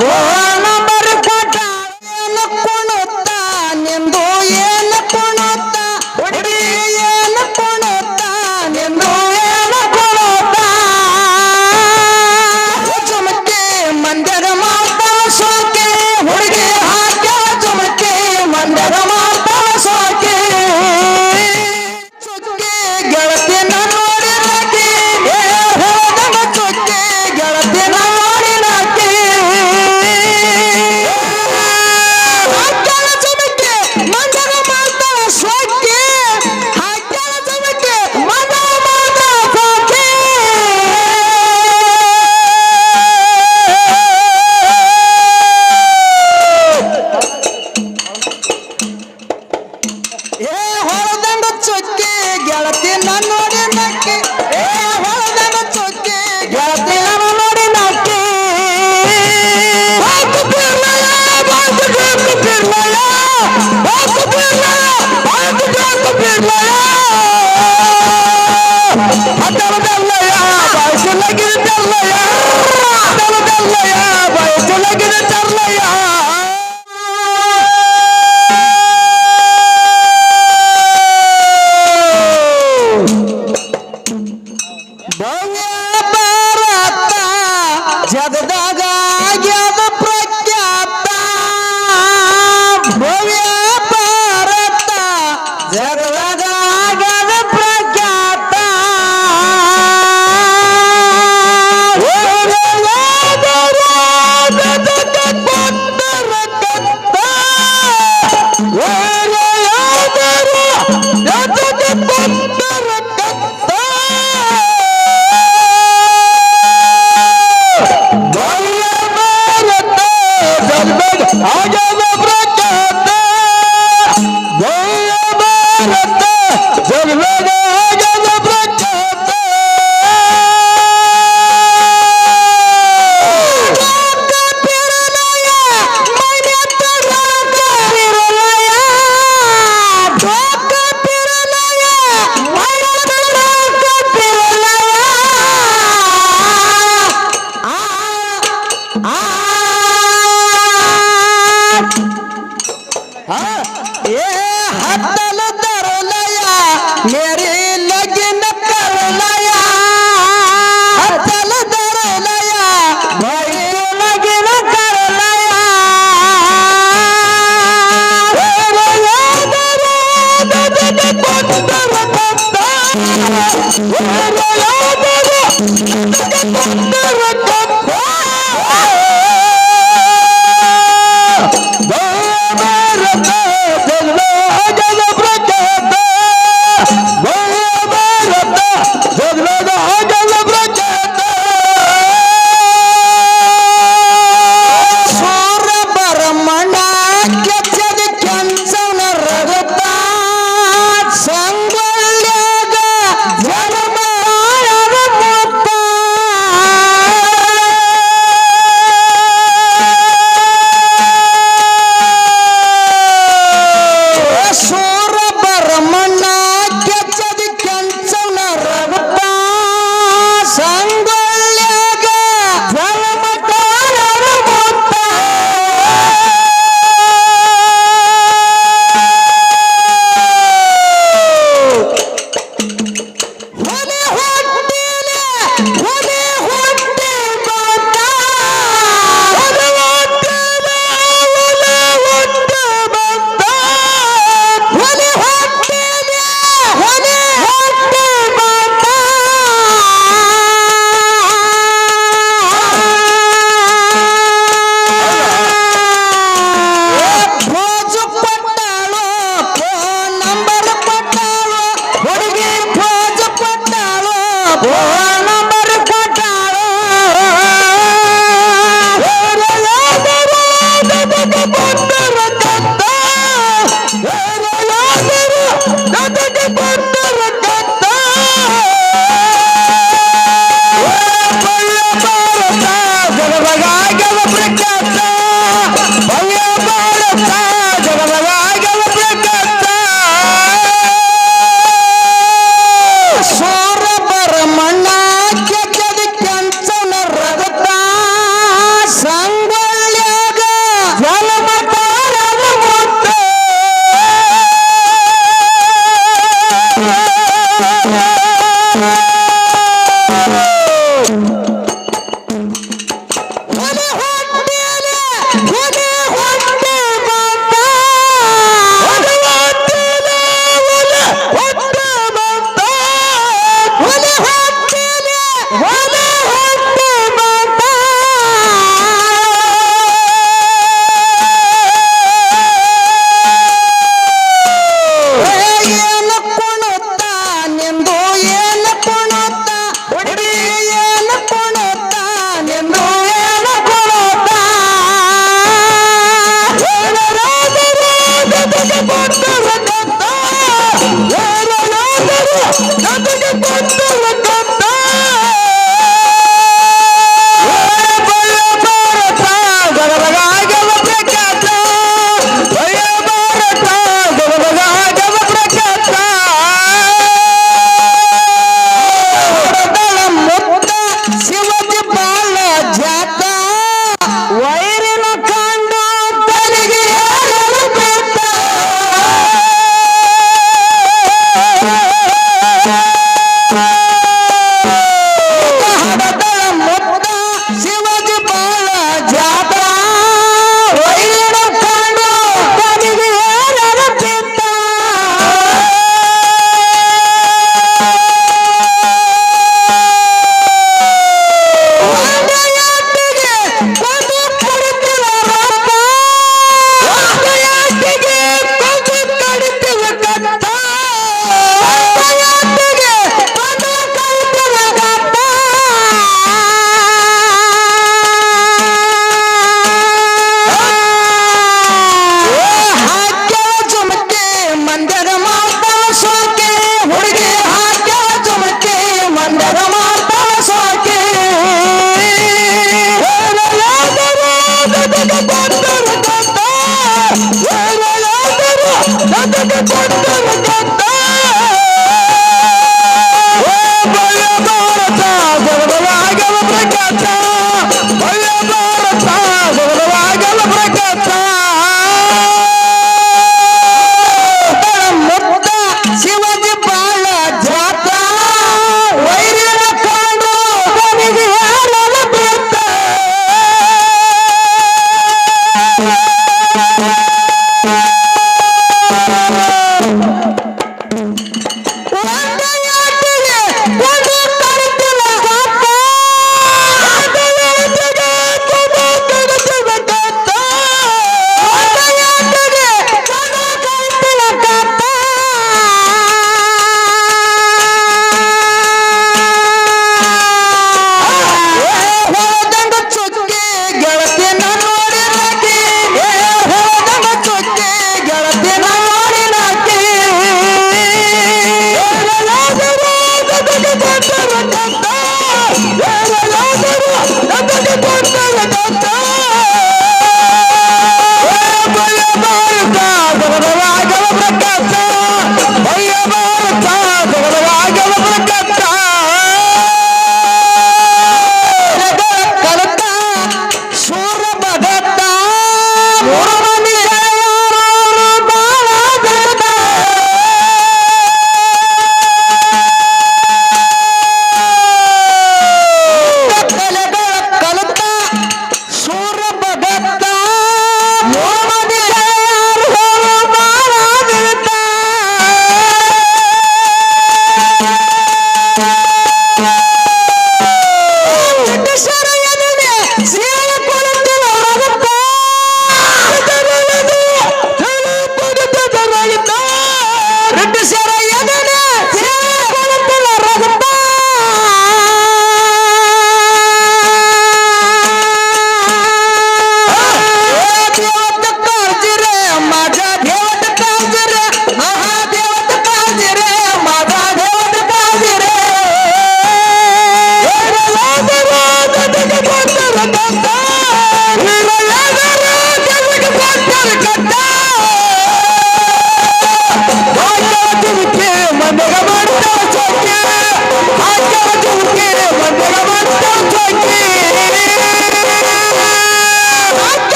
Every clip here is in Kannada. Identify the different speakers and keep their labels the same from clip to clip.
Speaker 1: যাব ಏ ಸೂರ ಕೊಟ್ಟಾಳು ಜೊತೆಗೆ ಬಂದರು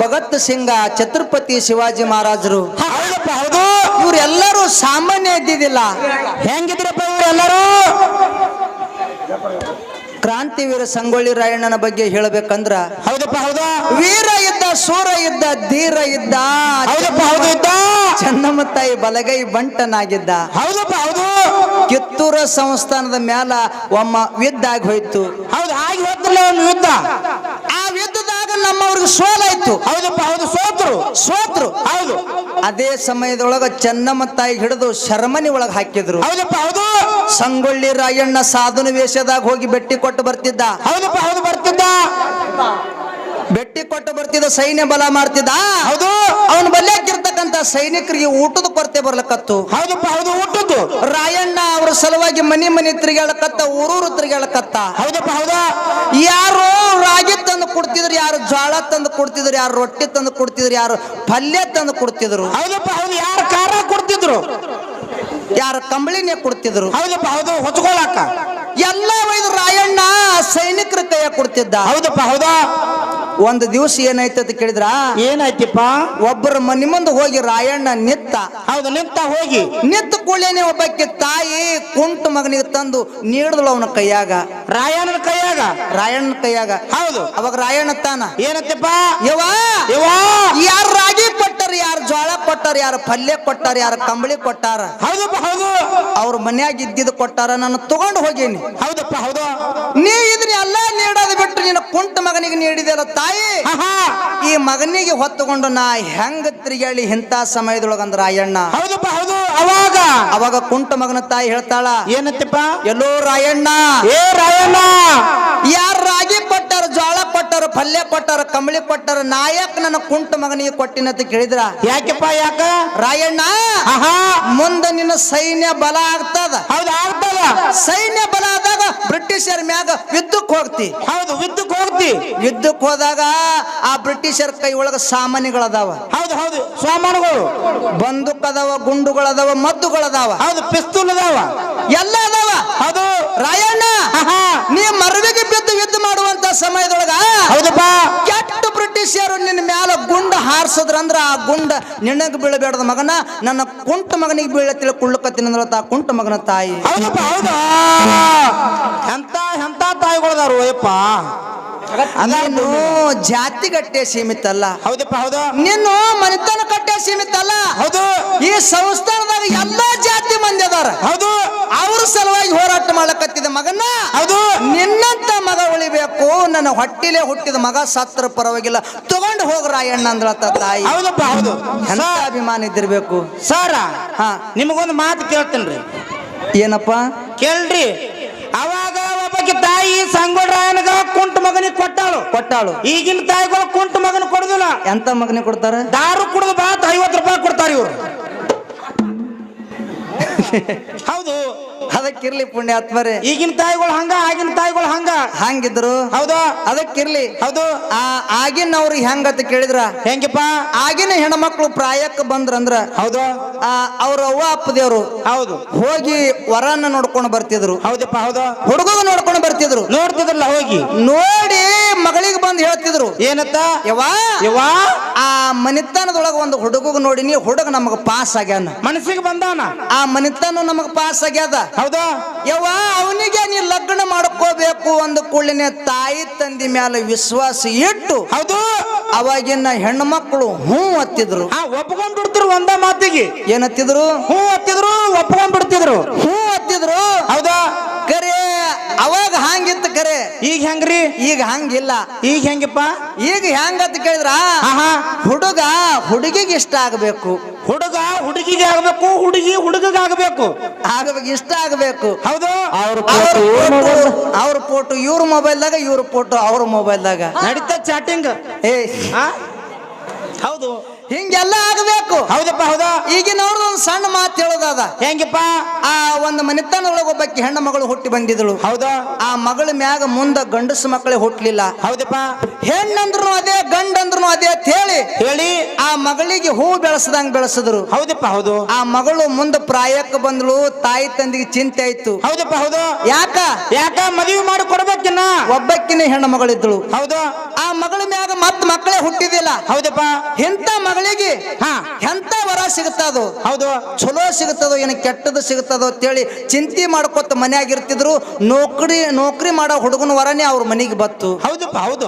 Speaker 1: ಭಗತ್ ಸಿಂಗ ಛತ್ರಪತಿ ಶಿವಾಜಿ ಮಹಾರಾಜರು.
Speaker 2: ಹೌದು.
Speaker 1: ಇವರೆಲ್ಲರೂ ಸಾಮಾನ್ಯ ಇದ್ದಿದ್ದಿಲ್ಲ.
Speaker 2: ಹೆಂಗಿದ್ರಪ್ಪ ಇವರೆಲ್ಲರೂ?
Speaker 1: ಕ್ರಾಂತಿವೀರ ಸಂಗೊಳ್ಳಿ ರಾಯಣ್ಣನ ಬಗ್ಗೆ ಹೇಳಬೇಕಂದ್ರ
Speaker 2: ಹೌದಪ್ಪ ಹೌದು.
Speaker 1: ವೀರ ಇದ್ದ ಸೂರ ಇದ್ದ ಧೀರ ಇದ್ದ
Speaker 2: ಹೌದಪ್ಪ ಹೌದು ಇದ್ದ.
Speaker 1: ಚನ್ನಮ್ಮ ತಾಯಿ ಬಲಗೈ ಬಂಟನಾಗಿದ್ದ.
Speaker 2: ಹೌದಪ್ಪ ಹೌದು.
Speaker 1: ಕಿತ್ತೂರ ಸಂಸ್ಥಾನದ ಮ್ಯಾಲ ಒಮ್ಮ ಯುದ್ಧ ಆಗಿ ಹೋಯ್ತು.
Speaker 2: ಹೌದು ಆಗಿ ಹೋದ್ರಲ್ಲ ಒಂದು ಯುದ್ಧ.
Speaker 1: ಆ ಯುದ್ಧದಾಗ ನಮ್ಮವ್ರಿಗೆ ಸೋಲಾಯ್ತು
Speaker 2: ಹೌದಪ್ಪ ಹೌದು ಸೋತ್ರು.
Speaker 1: ಸೋತ್ರು.
Speaker 2: ಹೌದು.
Speaker 1: ಅದೇ ಸಮಯದೊಳಗ ಚೆನ್ನಮ್ಮ ತಾಯಿ ಹಿಡಿದು ಶರ್ಮನಿ ಒಳಗ ಹಾಕಿದ್ರು.
Speaker 2: ಹೌದಪ್ಪ ಹೌದು.
Speaker 1: ಸಂಗೊಳ್ಳಿ ರಾಯಣ್ಣ ಸಾಧನ ವೇಷದಾಗ ಹೋಗಿ ಬೆಟ್ಟಿ ಕೊಟ್ಟು ಬರ್ತಿದ್ದ.
Speaker 2: ಹೌದಪ್ಪ ಹೌದು ಬರ್ತಿದ್ದ.
Speaker 1: ಬೆಟ್ಟಿ ಕೊಟ್ಟು ಬರ್ತಿದ್ದ ಸೈನ್ಯ ಬಲ ಮಾಡ್ತಿದ್ದ.
Speaker 2: ಹೌದು.
Speaker 1: ಅವನ ಬಲ್ಯಾಕಿರ್ತಕ್ಕಂತ ಸೈನಿಕರಿಗೆ ಊಟದ ಕೊರತೆ ಬರ್ಲಕತ್ತು.
Speaker 2: ಹೌದಪ್ಪ ಹೌದು ಊಟದ್ದು.
Speaker 1: ರಾಯಣ್ಣ ಅವ್ರ ಸಲುವಾಗಿ ಮನಿ ಮನಿ ತಿರುಗಾಳಕತ್ತ ಊರೂರು ತಿರುಗಾಳಕತ್ತ
Speaker 2: ಹೌದಪ್ಪ ಹೌದಾ?
Speaker 1: ಯಾರು ರಾಗಿ ತಂದು ಕೊಡ್ತಿದ್ರು ಯಾರು ಜೋಳ ತಂದು ಕೊಡ್ತಿದ್ರು ಯಾರು ರೊಟ್ಟಿ ತಂದು ಕೊಡ್ತಿದ್ರು ಯಾರು ಪಲ್ಯ ತಂದು ಕೊಡ್ತಿದ್ರು.
Speaker 2: ಹೌದಪ್ಪ ಹೌದು ಯಾರು ಕಾರ ಕೊಡ್ತಿದ್ರು?
Speaker 1: ಯಾರು ಕಂಬಳಿನೇ ಕೊಡ್ತಿದ್ರು.
Speaker 2: ಹೌದಪ್ಪ ಹೌದು ಹೊಚ್ಕೊಳಕ
Speaker 1: ಎಲ್ಲ ಒಯ್ದು ರಾಯಣ್ಣ ಸೈನಿಕರ ಕೈಯ ಕೊಡ್ತಿದ್ದ.
Speaker 2: ಹೌದಪ್ಪ ಹೌದಾ?
Speaker 1: ಒಂದು ದಿವಸ ಏನಾಯ್ತು ಅಂತ ಕೇಳಿದ್ರ?
Speaker 2: ಏನಾಯ್ತಿಪ್ಪ?
Speaker 1: ಒಬ್ಬರ ಮನೆ ಮುಂದೆ ಹೋಗಿ ರಾಯಣ್ಣ ನಿತ್ತ
Speaker 2: ಹೌದು ನಿಂತ ಹೋಗಿ.
Speaker 1: ನಿತ್ತ ಕೂಡಲೇನೆ ಒಬ್ಬಕ್ಕೆ ತಾಯಿ ಕುಂಟ ಮಗನಿಗೆ ತಂದು ನೀಡಿದಳು ಅವನ ಕೈಯಾಗ.
Speaker 2: ರಾಯಣ್ಣನ ಕೈಯಾಗ?
Speaker 1: ರಾಯಣ್ಣನ ಕೈಯಾಗ.
Speaker 2: ಹೌದು.
Speaker 1: ಅವಾಗ ರಾಯಣ್ಣ ತಾನ
Speaker 2: ಏನತ್ತಪ್ಪ
Speaker 1: ಯವ್ವ!
Speaker 2: ಇವಾ
Speaker 1: ಯಾರು ರಾಗಿ ಕೊಟ್ಟಾರ ಯಾರು ಜೋಳ ಕೊಟ್ಟಾರ ಯಾರು ಪಲ್ಯ ಕೊಟ್ಟಾರ ಯಾರು ಕಂಬಳಿ ಕೊಟ್ಟಾರ?
Speaker 2: ಹೌದಪ್ಪ ಹೌದು.
Speaker 1: ಅವ್ರ ಮನ್ಯಾಗ ಇದ್ದಿದ್ದು ಕೊಟ್ಟಾರ ನಾನು ತಗೊಂಡು ಹೋಗೇನಿ.
Speaker 2: ಹೌದಪ್ಪ ಹೌದು.
Speaker 1: ನೀ ಇದ್ರಿ ಎಲ್ಲ ಬಿಟ್ಟು ನಿನ್ನ ಕುಂಟ ಮಗನಿಗೆ ನೀಡಿದೆಲ್ಲ ತಾಯಿ? ಈ ಮಗನಿಗೆ ಹೊತ್ತುಕೊಂಡು ನಾ ಹೆಂಗ ತಿರುಗಾಳಿ ಇಂಥ ರಾಯಣ್ಣ?
Speaker 2: ಹೌದಪ್ಪ ಹೌದು. ಅವಾಗ?
Speaker 1: ಅವಾಗ ಕುಂಟ ಮಗನ ತಾಯಿ ಹೇಳ್ತಾಳ
Speaker 2: ಏನತ್ತಪ್ಪ
Speaker 1: ಎಲ್ಲೋ ರಾಯಣ್ಣ.
Speaker 2: ಏ ರಾಯಣ್ಣ.
Speaker 1: ಯಾರು ರಾಗಿ ಕೊಟ್ಟಾರ ಜೋಳ ಕೊಟ್ಟಾರ ಪಲ್ಯ ಕೊಟ್ಟಾರ ಕಂಬಳಿ ಕೊಟ್ಟಾರ ನಾಯಕ್ ನನ್ನ ಕುಂಟ ಮಗನಿಗೆ ಕೊಟ್ಟಿನಂತ ಕೇಳಿದ್ರ?
Speaker 2: ಯಾಕೆಪ್ಪ ಯಾಕ?
Speaker 1: ರಾಯಣ್ಣ ಮುಂದೆ ನಿನ್ನ ಸೈನ್ಯ ಬಲ ಆಗ್ತದ.
Speaker 2: ಹೌದು ಆಗ್ತದ.
Speaker 1: ಸೈನ್ಯ ಬಲ ಆದಾಗ ಬ್ರಿಟಿಷರ ಮ್ಯಾಗ ಯುದ್ಧಕ್ಕೆ ಹೋಗ್ತಿ.
Speaker 2: ಹೌದು ಯುದ್ಧಕ್ಕೆ ಹೋಗ್ತಿ.
Speaker 1: ಯುದ್ಧಕ್ಕೆ ಹೋದಾಗ ಆ ಬ್ರಿಟಿಷರ್ ಕೈ ಒಳಗ ಸಾಮಾನ್ಯಗಳದಾವ
Speaker 2: ಹೌದು ಹೌದು ಸಾಮಾನುಗಳು.
Speaker 1: ಬಂದೂಕ್ ಅದಾವ ಗುಂಡುಗಳದಾವ ಮದ್ದುಗಳದಾವ.
Speaker 2: ಹೌದು ಪಿಸ್ತೂಲ್ ಅದಾವ
Speaker 1: ಎಲ್ಲ ಅದಾವ.
Speaker 2: ಹೌದು.
Speaker 1: ರಾಯಣ್ಣ ನೀ ಮರವಿಗೆ ಬಿದ್ದು ಯುದ್ಧ ಮಾಡುವಂತ ಸಮಯದೊಳಗ
Speaker 2: ಹೌದಪ್ಪ.
Speaker 1: ಕೆಟ್ಟ ಬ್ರಿಟಿಷರು ನಿನ್ನ ಮ್ಯಾಲ ಗುಂಡ ಹಾರಿಸಿದ್ರಂದ್ರ ಆ ಗುಂಡ ನಿನಗ ಬೀಳಬೇಡದ ಮಗನ ನನ್ನ ಕುಂಟ ಮಗನಿಗೆ ಬೀಳ ತಿಳ್ಕೊಳ್ಳಕತ್ತೀನಿ ತಾ ಕುಂಟ ಮಗನ ತಾಯಿ.
Speaker 2: ಹೌದಪ್ಪ ಹೌದಾ? ಎಂತ ಎಂತ ತಾಯಿಗಳದಾರು ಅಯ್ಯಪ್ಪ?
Speaker 1: ನೀನು ಜಾತಿ ಕಟ್ಟೆ ಸೀಮಿತ ಅಲ್ಲ
Speaker 2: ಹೌದಪ್ಪ ಹೌದು.
Speaker 1: ನಿನ್ನ ಮನೆತನ ಕಟ್ಟೆ ಸೀಮಿತ ಅಲ್ಲ
Speaker 2: ಹೌದು.
Speaker 1: ಈ ಸಂಸ್ಥಾನದಾಗ ಎಲ್ಲಾ ಜಾತಿ ಮಂದಿ ಅದಾರ.
Speaker 2: ಹೌದು.
Speaker 1: ಅವ್ರ ಸಲುವಾಗಿ ಹೋರಾಟ ಮಾಡಕತ್ತಿದ ಮಗನ
Speaker 2: ಹೌದು.
Speaker 1: ನಿನ್ನಂತ ಮಗ ಉಳಿಬೇಕು. ನನ್ನ ಹೊಟ್ಟಿಲೆ ಹುಟ್ಟಿದ ಮಗ ಸತ್ರ ಪರವಾಗಿಲ್ಲ. ತಗೊಂಡು ಹೋಗ್ರ ರಾಯಣ್ಣ ಅಂದ್ರತ ತಾಯಿ.
Speaker 2: ಹೌದಪ್ಪ ಹೌದು.
Speaker 1: ಎಂತ ಅಭಿಮಾನ ಇದ್ದಿರ್ಬೇಕು?
Speaker 2: ಸರ
Speaker 1: ಹಾ.
Speaker 2: ನಿಮಗೊಂದು ಮಾತು ಕೇಳ್ತೇನ್ರಿ.
Speaker 1: ಏನಪ್ಪ?
Speaker 2: ಕೇಳ್ರಿ. ಅವಾಗ ಒಬ್ಬಕ್ಕೆ ತಾಯಿ ಸಂಗೊಡ್ರಾಯನಗ ಕುಂಟ ಮಗನಿಗೆ ಕೊಟ್ಟಾಳು.
Speaker 1: ಕೊಟ್ಟಾಳು.
Speaker 2: ಈಗಿನ ತಾಯಿಗಳು ಕುಂಟ ಮಗನ ಕೊಡುದಿಲ್ಲ.
Speaker 1: ಎಂತ ಮಗನಿಗೆ ಕೊಡ್ತಾರೆ?
Speaker 2: ದಾರು ಕುಡಿದು ಬಾತ್ ಐವತ್ತು ರೂಪಾಯಿ ಕೊಡ್ತಾರೆ ಇವ್ರು. ಹೌದು.
Speaker 1: ಅದಕ್ಕಿರ್ಲಿ ಪುಣ್ಯಾತ್ಮರೇ.
Speaker 2: ಈಗಿನ ತಾಯಿಗಳು ಹಂಗ ಆಗಿನ ತಾಯಿಗಳು ಹಂಗ.
Speaker 1: ಹಂಗಿದ್ರು.
Speaker 2: ಹೌದು.
Speaker 1: ಅದಕ್ಕಿರ್ಲಿ
Speaker 2: ಹೌದು.
Speaker 1: ಆ ಆಗಿನ ಅವ್ರಿಗೆ ಹೆಂಗತ ಕೇಳಿದ್ರ?
Speaker 2: ಹೆಂಗಪ್ಪ?
Speaker 1: ಆಗಿನ ಹೆಣ್ಮಕ್ಳು ಪ್ರಾಯಕ್ಕೆ ಬಂದ್ರಂದ್ರ
Speaker 2: ಹೌದು.
Speaker 1: ಆ ಅವ್ರ ಅವ್ವ ಅಪ್ಪದೇವ್ರು
Speaker 2: ಹೌದು.
Speaker 1: ಹೋಗಿ ವರನ್ನ ನೋಡ್ಕೊಂಡು ಬರ್ತಿದ್ರು.
Speaker 2: ಹೌದಪ್ಪ ಹೌದು.
Speaker 1: ಹುಡುಗ ನೋಡ್ಕೊಂಡು ಬರ್ತಿದ್ರು.
Speaker 2: ನೋಡ್ತಿದ್ರಲ್ಲ ಹೋಗಿ.
Speaker 1: ನೋಡಿ ಮಗಳಿಗೆ ಬಂದು ಹೇಳ್ತಿದ್ರು
Speaker 2: ಏನತ್ತ?
Speaker 1: ಆ ಮನಿತನದೊಳಗ ಒಂದು ಹುಡುಗ ನೋಡಿನಿ ಹುಡುಗ ನಮಗ ಪಾಸ್ ಆಗ್ಯಾನ.
Speaker 2: ಮನಸ್ಸಿಗೆ ಬಂದಾನ?
Speaker 1: ಆ ಮನಿತನ ನಮಗ ಪಾಸ್ ಆಗ್ಯಾದ.
Speaker 2: ಹೌದಾ?
Speaker 1: ಯವ್ವ ಅವನಿಗೆ ನೀ ಲಗ್ನ ಮಾಡ್ಕೋಬೇಕು ಒಂದು ಕುಳ್ಳಿನ ತಾಯಿ ತಂದಿ ಮ್ಯಾಲೆ ವಿಶ್ವಾಸ ಇಟ್ಟು
Speaker 2: ಹೌದು.
Speaker 1: ಅವಾಗಿನ ಹೆಣ್ಮಕ್ಳು ಹೂ ಹತ್ತಿದ್ರು
Speaker 2: ಆ ಒಪ್ಕೊಂಡ್ ಬಿಡ್ತಿರು ಒಂದ ಮಾತಿಗೆ.
Speaker 1: ಏನತ್ತಿದ್ರು?
Speaker 2: ಹೂ ಹತ್ತಿದ್ರು ಒಪ್ಕೊಂಡ್ ಬಿಡ್ತಿದ್ರು.
Speaker 1: ಹ್ಞೂ ಹತ್ತಿದ್ರು
Speaker 2: ಹೌದಾ?
Speaker 1: ಕರೆ ಅವಾಗ ಹಂಗಿತ್ತು ಕರೆ.
Speaker 2: ಈಗ ಹೆಂಗ್ರಿ?
Speaker 1: ಈಗ ಹಂಗಿಲ್ಲ.
Speaker 2: ಈಗ ಹೆಂಗಪ್ಪ?
Speaker 1: ಈಗ ಹೆಂಗಂತ ಕೇಳಿದ್ರ? ಹುಡುಗ ಹುಡುಗಿಗೆ ಇಷ್ಟ ಆಗಬೇಕು.
Speaker 2: ಹುಡುಗ ಹುಡುಗಿಗೆ ಆಗ್ಬೇಕು ಹುಡುಗಿ ಹುಡುಗಗೆ ಆಗ್ಬೇಕು.
Speaker 1: ಆಗಬೇಕು ಇಷ್ಟ ಆಗಬೇಕು.
Speaker 2: ಹೌದು.
Speaker 1: ಅವ್ರ ಅವ್ರ ಫೋಟೋ ಇವ್ರ ಮೊಬೈಲ್ದಾಗ ಇವ್ರ ಫೋಟೋ ಅವ್ರ ಮೊಬೈಲ್ದಾಗ.
Speaker 2: ನಡೀತಾ ಚಾಟಿಂಗ್
Speaker 1: ಏ
Speaker 2: ಹೌದು.
Speaker 1: ಹಿಂಗೆಲ್ಲ ಆಗಬೇಕು.
Speaker 2: ಹೌದಪ್ಪ ಹೌದಾ?
Speaker 1: ಈಗಿನ ಅವ್ರದ್ದು ಒಂದು ಸಣ್ಣ ಮಾತು ಹೇಳೋದಾದ.
Speaker 2: ಹೆಂಗಪ್ಪ?
Speaker 1: ಆ ಒಂದು ಮನೆತನದೊಳಗೆ ಒಬ್ಬಾಕಿ ಹೆಣ್ಣು ಮಗಳು ಹುಟ್ಟಿ ಬಂದಿದ್ಳು.
Speaker 2: ಹೌದಾ?
Speaker 1: ಆ ಮಗಳ ಮ್ಯಾಗ ಮುಂದ ಗಂಡಸು ಮಕ್ಕಳೇ ಹುಟ್ಟಲಿಲ್ಲ
Speaker 2: ಹೌದಪ್ಪ.
Speaker 1: ಹೆಣ್ಣಂದ್ರು ಅದೇ ಗಂಡಂದ್ರು ಅದೇ ಅಂತ ಹೇಳಿ
Speaker 2: ಹೇಳಿ.
Speaker 1: ಮಗಳಿಗೆ ಹೂ ಬೆಳೆಸದಂಗ್ ಬೆಳೆಸಿದ್ರು.
Speaker 2: ಹೌದಪ್ಪ ಹೌದು.
Speaker 1: ಆ ಮಗಳು ಮುಂದೆ ಪ್ರಾಯಕ್ಕೆ ಬಂದಳು ತಾಯಿ ತಂದಿಗೆ ಚಿಂತೆ ಆಯ್ತು.
Speaker 2: ಹೌದಪ್ಪ ಹೌದು.
Speaker 1: ಯಾಕ?
Speaker 2: ಯಾಕ? ಮದುವೆ ಮಾಡಿ ಕೊಡ್ಬೇಕಿನ್ನ?
Speaker 1: ಒಬ್ಬಕ್ಕಿನ ಹೆಣ್ಣು ಮಗಳಿದ್ದಳು.
Speaker 2: ಹೌದು.
Speaker 1: ಆ ಮಗಳ ಮ್ಯಾಗ ಮತ್ ಮಕ್ಕಳೇ ಹುಟ್ಟಿದಿಲ್ಲ.
Speaker 2: ಹೌದಪ್ಪ.
Speaker 1: ಎಂತ ಮಗಳಿಗೆ
Speaker 2: ಹಾ.
Speaker 1: ಎಂತ ವರ ಸಿಗುತ್ತದು?
Speaker 2: ಹೌದು.
Speaker 1: ಚಲೋ ಸಿಗುತ್ತದೋ ಏನು ಕೆಟ್ಟದ್ದು ಸಿಗುತ್ತದೋ ಅಂತೇಳಿ ಚಿಂತೆ ಮಾಡ್ಕೊತ ಮನೆಯಾಗಿರ್ತಿದ್ರು ನೌಕರಿ ನೌಕರಿ ಮಾಡೋ ಹುಡುಗನ ವರನೇ ಅವ್ರ ಮನೆಗೆ ಬತ್ತು.
Speaker 2: ಹೌದಪ್ಪ ಹೌದು.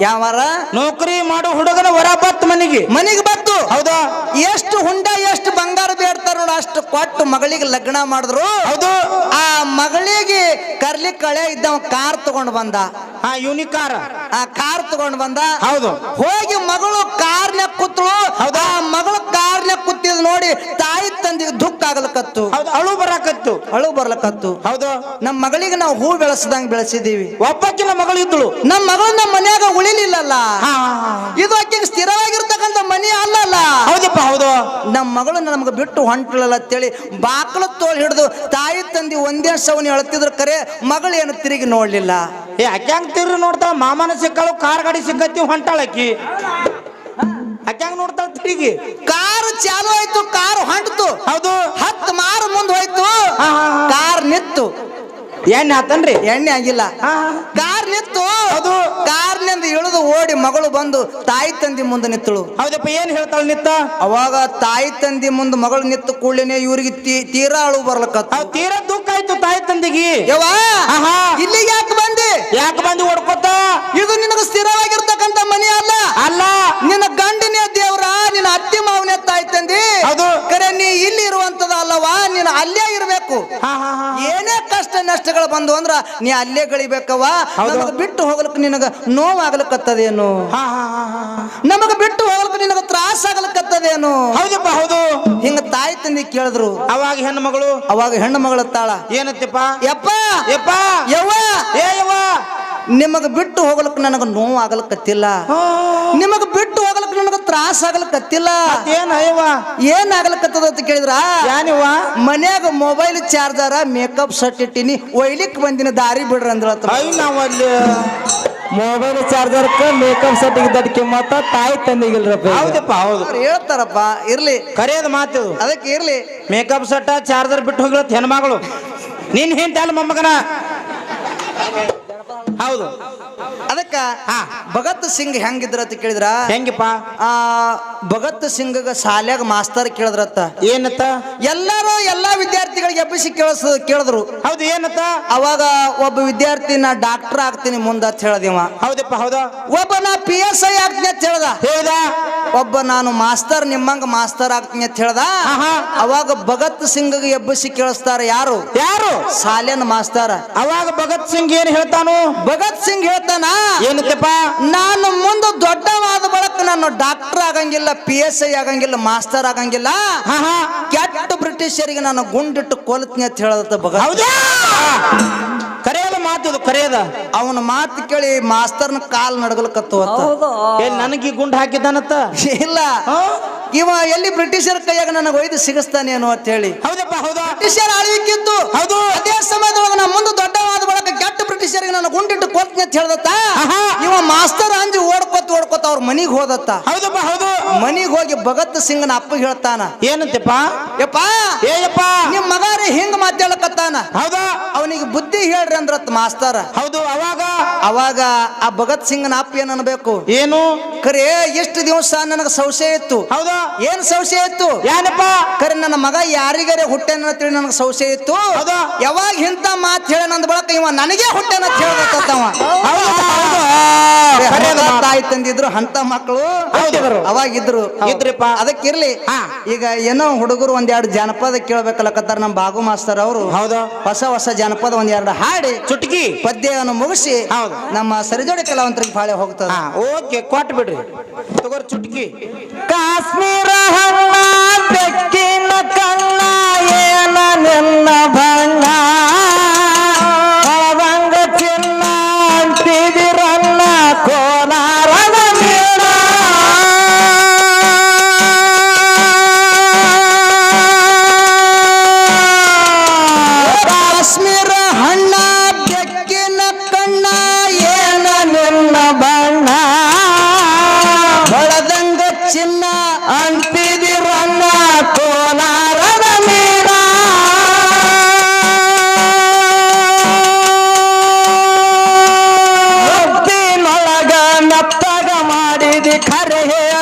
Speaker 1: ಯಾವ ವರ
Speaker 2: ನೌಕರಿ ಮಾಡೋ ಹುಡುಗನ ಹೊರ ಬತ್ತು ಮನೆಗೆ.
Speaker 1: ಮನೆಗೆ ಬತ್ತು?
Speaker 2: ಹೌದಾ?
Speaker 1: ಎಷ್ಟು ಹುಂಡ ಎಷ್ಟು ಬಂಗಾರ ಬೇಡ್ತಾರ ನೋಡ ಅಷ್ಟು ಕೊಟ್ಟು ಮಗಳಿಗೆ ಲಗ್ನ ಮಾಡಿದ್ರು.
Speaker 2: ಹೌದು.
Speaker 1: ಆ ಮಗಳಿಗೆ ಕರ್ಲಿ ಕಳೆ ಇದ್ದವ ಕಾರ್ ತಗೊಂಡ್ ಬಂದ.
Speaker 2: ಹಾ ಯುನಿಕಾರ
Speaker 1: ಆ ಕಾರ್ ತಗೊಂಡ್ ಬಂದ.
Speaker 2: ಹೌದು.
Speaker 1: ಹೋಗಿ ಮಗಳು ಕಾರ್ನ್ಯಾಗ ಕೂತಳು.
Speaker 2: ಹೌದಾ?
Speaker 1: ಆ ಮಗಳು ಕಾರ್ನ್ಯಾಗ ಕೂತಿದ್ ನೋಡಿ ತಾಯಿ ತಂದಿಗೆ ದುಃಖ ಆಗ್ಲಕತ್ತು.
Speaker 2: ಹೌದು ಅಳು ಬರಾಕತ್ತು.
Speaker 1: ಅಳು ಬರ್ಲಕತ್ತು.
Speaker 2: ಹೌದು.
Speaker 1: ನಮ್ಮ ಮಗಳಿಗೆ ನಾವು ಹೂ ಬೆಳೆಸದಂಗ್ ಬೆಳೆಸಿದೀವಿ.
Speaker 2: ಒಪ್ಪಕ್ಕಿನ ಮಗಳು ಇದ್ದಳು.
Speaker 1: ನಮ್ಮ ಮಗಳು ನಮ್ಮ ಮನ್ಯಾಗ ಉಳಿಲಿಲ್ಲಲ್ಲ. ಇದು ಆಕೆಗೆ ಸ್ಥಿರವಾಗಿರ್ತಕ್ಕಂಥ ಮನೆ ಅಲ್ಲಲ್ಲ.
Speaker 2: ಹೌದಪ್ಪ ಹೌದು.
Speaker 1: ನಮ್ಮ ಮಗಳು ನಮ್ಗೆ ಬಿಟ್ಟು ಹೊಂಟಿಳಲ್ಲ ಅಂತೇಳಿ ಬಾಕಲ ತೋಲ್ ಹಿಡಿದು ತಾಯಿ ತಂದಿ ಒಂದೇ ಸವನಿ ಅಳತಿದ್ರು ಕರೆ ಮಗಳು ಏನು ತಿರುಗಿ ನೋಡ್ಲಿಲ್ಲ.
Speaker 2: ಏ ಅಕ್ಯಾಂಗ್ ತಿರು ನೋಡ್ತಾಳ? ಮಾಮನ ಸಿಕ್ಕಳು ಕಾರ್ ಗಾಡಿ ಸಿಕ್ಕತ್ತಿ ಹೊಂಟಾಳಕ್ಕಿ ಅಕ್ಯಾಂಗ್ ನೋಡ್ತಾಳ ತಿರುಗಿ?
Speaker 1: ಕಾರು ಚಾಲು ಆಯ್ತು ಕಾರು ಹೊಂಟಿತು.
Speaker 2: ಹೌದು.
Speaker 1: ಕಾರ್ ನಿತ್ತು
Speaker 2: ಎಣ್ಣೆ ಆತನ್ರಿ
Speaker 1: ಎಣ್ಣೆ ಆಗಿಲ್ಲ. ಕಾರ್ ನಿತ್ತು
Speaker 2: ಅದು.
Speaker 1: ಕಾರ್ನಿಂದ ಇಳಿದು ಓಡಿ ಮಗಳು ಬಂದು ತಾಯಿ ತಂದಿ ಮುಂದೆ ನಿತ್ತಳು
Speaker 2: ಹೌದಪ್ಪ ಏನ್ ಹೇಳ್ತಾಳ ನಿತ್ತ?
Speaker 1: ಅವಾಗ ತಾಯಿ ತಂದಿ ಮುಂದೆ ಮಗಳು ನಿತ್ತು ಕೂಡಲೇನೆ ಇವ್ರಿಗೆ ತೀರಾ ಅಳು
Speaker 2: ಬರ್ಲಕ್ಕ ತೀರಾ ದುಃಖ ಆಯ್ತು ತಾಯಿ ತಂದಿಗಿ.
Speaker 1: ಯವಾ
Speaker 2: ಆಹಾ.
Speaker 1: ಇಲ್ಲಿಗೆ ಯಾಕೆ ಬಂದಿ?
Speaker 2: ಯಾಕೆ ಬಂದು ಓಡ್ಕೊತ?
Speaker 1: ಇದು ನಿನಗ ಸ್ಥಿರವಾಗಿರ್ತಕ್ಕಂತ ಮನೆ ಅಲ್ಲ?
Speaker 2: ಅಲ್ಲ.
Speaker 1: ನಿನ್ನ ಗಂಡನೇ ದೇವ್ರ? ನಿನ್ನ ಅತ್ತಿ ಮಾವನ ತಂದಿ
Speaker 2: ಹೌದು.
Speaker 1: ಕರೆ ನೀ ಇಲ್ಲಿ ಇರುವಂತದ ಅಲ್ಲವಾ ನೀನು ಅಲ್ಲೇ ಇರಬೇಕು. ಏನೇ ಕಷ್ಟ ನಷ್ಟಗಳು ಬಂದು ಅಂದ್ರ ನೀ ಅಲ್ಲೇ ಗಳಿಬೇಕವ್ವ. ನಮಗ ಬಿಟ್ಟು ಹೋಗ್ಲಿಕ್ಕೆ ನಿನಗ ನೋವಾಗ್ಲಿಕ್ಕತ್ತದೇನು ನಮಗ ಬಿಟ್ಟು ಹೋಗ್ಲಿಕ್ಕೆ ನಿನಗ ತ್ರಾಸ ಆಗ್ಲಿಕ್ಕತ್ತದೇನು
Speaker 2: ಹೌದಪ್ಪ ಹೌದು.
Speaker 1: ಹಿಂಗ ತಾಯಿ ತಂದಿ ಕೇಳಿದ್ರು.
Speaker 2: ಅವಾಗ ಹೆಣ್ಣು ಮಗಳು?
Speaker 1: ಅವಾಗ ಹೆಣ್ಣು ಮಗಳ ತಾಳ.
Speaker 2: ಏನತ್ತಪ್ಪ
Speaker 1: ಯಪ್ಪ!
Speaker 2: ಯಪ್ಪ!
Speaker 1: ಯವ್ವ!
Speaker 2: ಏ ಯವ್ವ!
Speaker 1: ನಿಮಗ ಬಿಟ್ಟು ಹೋಗ್ಲಕ್ ನನಗೆ ನೋವು ಆಗ್ಲಕ್ಕತ್ತಿಲ್ಲ ನಿಮಗೆ ಬಿಟ್ಟು ಹೋಗ್ಲಕ್ ನನಗೆ ತ್ರಾಸ ಆಗಲಕತ್ತಿಲ್ಲ.
Speaker 2: ಏನ್ ಅಯ್ಯವ
Speaker 1: ಏನ್ ಆಗ್ಲಕತ್ತದ ಅಂತ ಕೇಳಿದ್ರ?
Speaker 2: ಯಾನಿವ
Speaker 1: ಮನ್ಯಾಗ ಮೊಬೈಲ್ ಚಾರ್ಜರ ಮೇಕಪ್ ಸೆಟ್ ಇಟ್ಟಿನಿ ಒಯ್ಲಿಕ್ ಬಂದಿನ ದಾರಿ ಬಿಡ್ರಿ ಅಂದ್ರ
Speaker 2: ನಾವು ನಾವಲ್ಲಿ
Speaker 3: ಮೊಬೈಲ್ ಚಾರ್ಜರ್ಕ ಮೇಕಪ್ ಸೆಟ್ ಇದ್ದಕ್ಕೆ ಮಾತ್ರ ತಾಯಿ ತಂದಿಗಿಲ್ರಪ್ಪ.
Speaker 2: ಹೌದಪ್ಪ ಹೌದು.
Speaker 1: ಅವ್ರು ಹೇಳ್ತಾರಪ್ಪ ಇರ್ಲಿ.
Speaker 2: ಕರೆಯದ ಮಾತು.
Speaker 1: ಅದಕ್ಕೆ ಇರ್ಲಿ.
Speaker 2: ಮೇಕಪ್ ಸೆಟ್ ಚಾರ್ಜರ್ ಬಿಟ್ಟು ಹೋಗಿರತ್ತೆ ಹೆಣ್ಮಗಳು. ನಿನ್ ಹಿಂತ ಅಲ್ಲ ಮೊಮ್ಮಗನ. ಹೌದು.
Speaker 1: ಅದಕ್ಕ
Speaker 2: ಹಾ.
Speaker 1: ಭಗತ್ ಸಿಂಗ್ ಹೆಂಗಿದ್ರ ಅಂತ ಕೇಳಿದ್ರ?
Speaker 2: ಹೆಂಗಪ್ಪ?
Speaker 1: ಆ ಭಗತ್ ಸಿಂಗ್ ಶಾಲ್ಯಾಗ ಮಾಸ್ತರ್ ಕೇಳಿದ್ರತ್ತ.
Speaker 2: ಏನತ್ತ?
Speaker 1: ಎಲ್ಲರೂ ಎಲ್ಲಾ ವಿದ್ಯಾರ್ಥಿಗಳಿಗೆ ಎಬ್ಬಿಸಿ ಕೇಳಿಸ್ ಕೇಳಿದ್ರು.
Speaker 2: ಹೌದು ಏನತ್ತ?
Speaker 1: ಅವಾಗ ಒಬ್ಬ ವಿದ್ಯಾರ್ಥಿ ನಾ ಡಾಕ್ಟರ್ ಆಗ್ತೀನಿ ಮುಂದೆ ಅಂತ ಹೇಳ್ದಿವ
Speaker 2: ಹೌದಪ್ಪ ಹೌದಾ?
Speaker 1: ಒಬ್ಬ ನಾ ಪಿ ಎಸ್ ಐ ಆಗ್ತೀನಿ ಅಂತ ಹೇಳ್ದ.
Speaker 2: ಹೇಳ್ದ?
Speaker 1: ಒಬ್ಬ ನಾನು ಮಾಸ್ತರ್ ನಿಮ್ಮಂಗ ಮಾಸ್ತರ್ ಆಗ್ತೀನಿ ಅಂತ ಹೇಳ್ದ. ಅವಾಗ ಭಗತ್ ಸಿಂಗ್ ಎಬ್ಬಿಸಿ ಕೇಳಿಸ್ತಾರ ಯಾರು?
Speaker 2: ಯಾರು?
Speaker 1: ಶಾಲ್ಯನ ಮಾಸ್ತರ.
Speaker 2: ಅವಾಗ ಭಗತ್ ಸಿಂಗ್ ಏನ್ ಹೇಳ್ತಾನು?
Speaker 1: ಭಗತ್ ಸಿಂಗ್ ಹೇಳ್ತಾನ?
Speaker 2: ಏನತ್ತಪ್ಪ
Speaker 1: ನಾನು ಮುಂದೆ ದೊಡ್ಡವಾದ ಬಳಕ ನಾನು ಡಾಕ್ಟರ್ ಆಗಂಗಿಲ್ಲ ಪಿ ಎಸ್ ಐ ಆಗಂಗಿಲ್ಲ ಮಾಸ್ತರ್ ಆಗಂಗಿಲ್ಲ. ಕೆಟ್ಟ ಬ್ರಿಟಿಷರಿಗೆ ನಾನು ಗುಂಡಿಟ್ಟು ಕೊಲ್ತೀನಿ ಅಂತ ಹೇಳದ ಭಗತ್.
Speaker 2: ಹೌದಾ ಕರೆಯದ?
Speaker 1: ಅವನ ಮಾತು ಕೇಳಿ ಮಾಸ್ತರ್ನ ಕಾಲ್ ನಡಗಲ್ಕತ್ತವತ್ತ
Speaker 2: ಏನ್ ನನಗೆ ಗುಂಡ್ ಹಾಕಿದ್ದಾನತ್ತ?
Speaker 1: ಇಲ್ಲ. ಇವ ಎಲ್ಲಿ ಬ್ರಿಟಿಷರ ಕೈಯಾಗ ನನಗೆ ಒಯ್ದು ಸಿಗಿಸ್ತಾನೇನು ಅಂತ ಹೇಳಿ
Speaker 2: ಹೌದಪ್ಪ ಹೌದಾ?
Speaker 1: ಬ್ರಿಟಿಷರ ಆಳ್ವಿಕಿತ್ತು
Speaker 2: ಹೌದು.
Speaker 1: ಅದೇ ಸಮಯದೊಳಗೆ ನಾ ಮುಂದೆ ದೊಡ್ಡವಾದ ಬಳಕ ಕೆಟ್ಟ ಬ್ರಿಟಿಷರಿಗೆ ನಾನು ಗುಂಡಿಟ್ಟು ಕೊಲ್ತೀನಿ ಅಂತ ಹೇಳ್ದತ್ತ. ಇವ ಮಾಸ್ತರ್ ಅಂಜಿ ಓಡ್ಕೊತ ಓಡ್ಕೊತ ಅವ್ರ ಮನಿಗೆ ಹೋದತ್ತ.
Speaker 2: ಹೌದಪ್ಪ ಹೌದು.
Speaker 1: ಮನಿಗೆ ಹೋಗಿ ಭಗತ್ ಸಿಂಗ್ನ ಅಪ್ಪ ಹೇಳ್ತಾನ
Speaker 2: ಏನಂತಪ್ಪ
Speaker 1: ಯಪ್ಪ
Speaker 2: ಏಯಪ್ಪ
Speaker 1: ನಿಮ್ ಮಗಾರಿ ಹಿಂಗ್ ಮಾತಾಡಕತ್ತಾನ
Speaker 2: ಹೌದಾ?
Speaker 1: ಅವನಿಗೆ ಬುದ್ಧಿ ಹೇಳ್ರಿ ಅಂದ್ರತ್ ಮಾಸ್ತಾರ.
Speaker 2: ಹೌದು ಅವಾಗ?
Speaker 1: ಅವಾಗ ಆ ಭಗತ್ ಸಿಂಗ್ನ ಅಪ್ಪ ಏನ್ ಅನ್ಬೇಕು?
Speaker 2: ಏನು?
Speaker 1: ಕರೆ ಎಷ್ಟು ದಿವಸ ನನಗೆ ಸಂಶಯ ಇತ್ತು.
Speaker 2: ಹೌದಾ?
Speaker 1: ಏನ್ ಸಂಶಯ ಇತ್ತು?
Speaker 2: ಏನಪ್ಪ
Speaker 1: ಕರೆ ನನ್ನ ಮಗ ಯಾರಿಗಾರೆ ಹುಟ್ಟೆನ ತಿಳಿ ನನಗೆ ಸಂಶಯ ಇತ್ತು.
Speaker 2: ಹೌದಾ?
Speaker 1: ಯಾವಾಗ ಇಂತ ಮಾತ್ ಹೇಳನ ಹೇಳನಂದ ಬಳಕ ಇವ ನನಗೆ ಹುಟ್ಟೆನ ಅಂತ ಹೇಳ್ಬೇಕತ್ತವ. ತಾಯಿ ತಂದಿದ್ರು ಅಂತ ಮಕ್ಕಳು.
Speaker 2: ಹೌದು.
Speaker 1: ಅವಾಗ ಇದ್ರು
Speaker 2: ಇದ್ರಿಪ್ಪ.
Speaker 1: ಅದಕ್ಕಿರ್ಲಿ
Speaker 2: ಹಾ.
Speaker 1: ಈಗ ಏನೋ ಹುಡುಗರು ಒಂದೆರಡು ಜಾನಪದ ಕೇಳ್ಬೇಕಲ್ಲಕತ್ತಾರ ನಮ್ಮ ಬಾಗು ಮಾಸ್ತರ್ ಅವರು
Speaker 2: ಹೌದು.
Speaker 1: ಹೊಸ ಹೊಸ ಜಾನಪದ ಒಂದೆರಡು ಹಾಡಿ
Speaker 2: ಚುಟ್ಕಿ
Speaker 1: ಪದ್ಯವನ್ನು ಮುಗಿಸಿ
Speaker 2: ಹೌದು.
Speaker 1: ನಮ್ಮ ಸರಿಜೋಡಿ ಕಲಾವಂತರಿಗೆ ಬಾಳೆ ಹೋಗ್ತದೆ
Speaker 2: ಓಕೆ ಕೊಟ್ಬಿಡ್ರಿ ತಗೋರಿ ಚುಟ್ಕಿ
Speaker 3: ಕಾಶ್ಮೀರ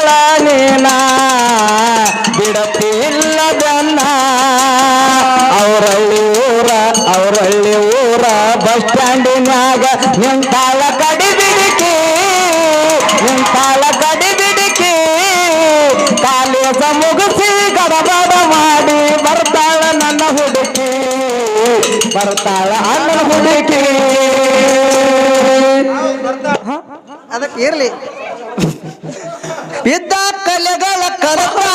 Speaker 3: ಹೇಳ ನೀನ ಬಿಡತಿಲ್ಲದನ್ನ ಅವರಳ್ಳಿ ಊರ ಅವರಳ್ಳಿ ಊರ ಬಸ್ ಸ್ಟ್ಯಾಂಡಿನಾಗ ನಿಂತಾಳ ಕಡಿ ಬಿಡಿಕಿ ನಿಂತಾಳ ಕಡಿ ಬಿಡಿಕಿ ಕಾಲೇಜ ಮುಗಿಸಿ ಗಡಬಡ ಮಾಡಿ ಬರ್ತಾಳ ನನ್ನ ಹುಡುಕಿ. ಬರ್ತಾಳ ಅಣ್ಣನ ಹುಡುಕಿ.
Speaker 1: ಅದಕ್ಕೆ ಇರ್ಲಿ. ಬಿದ್ದ ಕಲೆಗಳ ಕರತ